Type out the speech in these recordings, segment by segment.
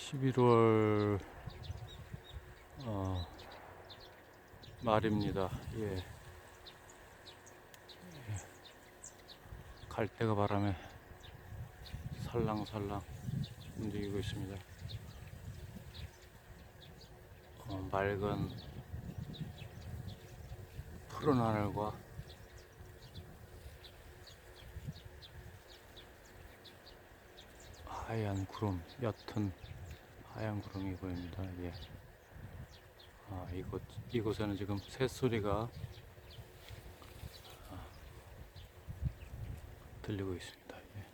11월 어, 말입니다. 예. 예. 갈대가 바람에 살랑살랑 움직이고 있습니다. 어, 맑은 푸른 하늘과 하얀 구름, 옅은 하얀 구름이 보입니다. 예. 아, 이곳, 이곳에는 지금 새소리가 아, 들리고 있습니다. 예.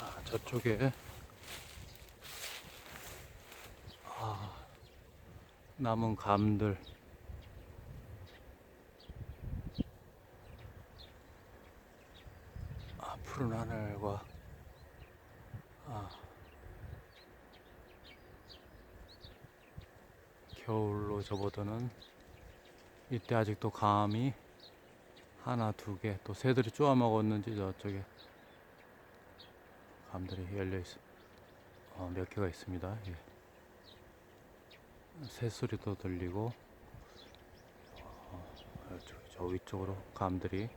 아, 저쪽에 아, 남은 감들 아, 푸른 하늘과 아, 겨울로 접어드는 이때 아직도 감이 하나 두 개 또 새들이 쪼아 먹었는지 저쪽에 감들이 열려 있어 어, 몇 개가 있습니다. 예. 새 소리도 들리고 어, 저쪽, 저 위쪽으로 감들이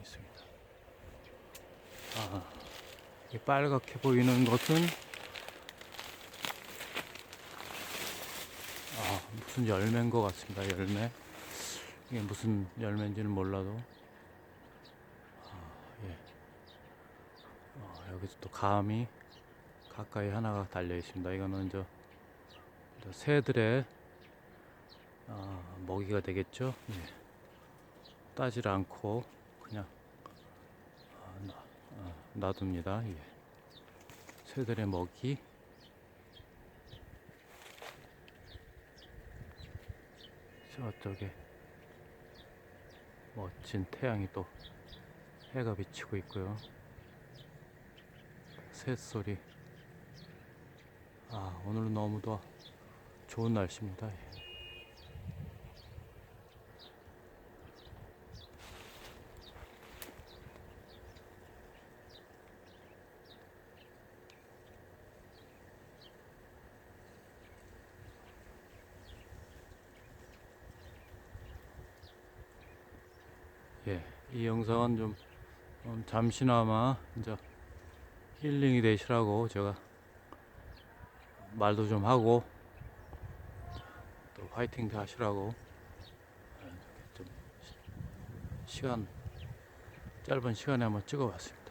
있습니다. 아, 이 빨갛게 보이는 것은 아, 무슨 열매인 것 같습니다. 열매. 이게 무슨 열매인지는 몰라도 아, 예. 어, 여기서 또 감이 가까이 하나가 달려 있습니다. 이거는 저, 저 새들의 아, 먹이가 되겠죠. 예. 따질 않고 그냥 아, 놔- 아, 놔둡니다. 예. 새들의 먹이. 저쪽에 멋진 태양이 또 해가 비치고 있고요. 새소리. 아, 오늘은 너무도 좋은 날씨입니다. 예. 예, 이 영상은 좀 음, 잠시나마 이제 힐링이 되시라고 제가 말도 좀 하고 또 화이팅도 하시라고 예, 좀 시- 시간 짧은 시간에 한번 찍어봤습니다.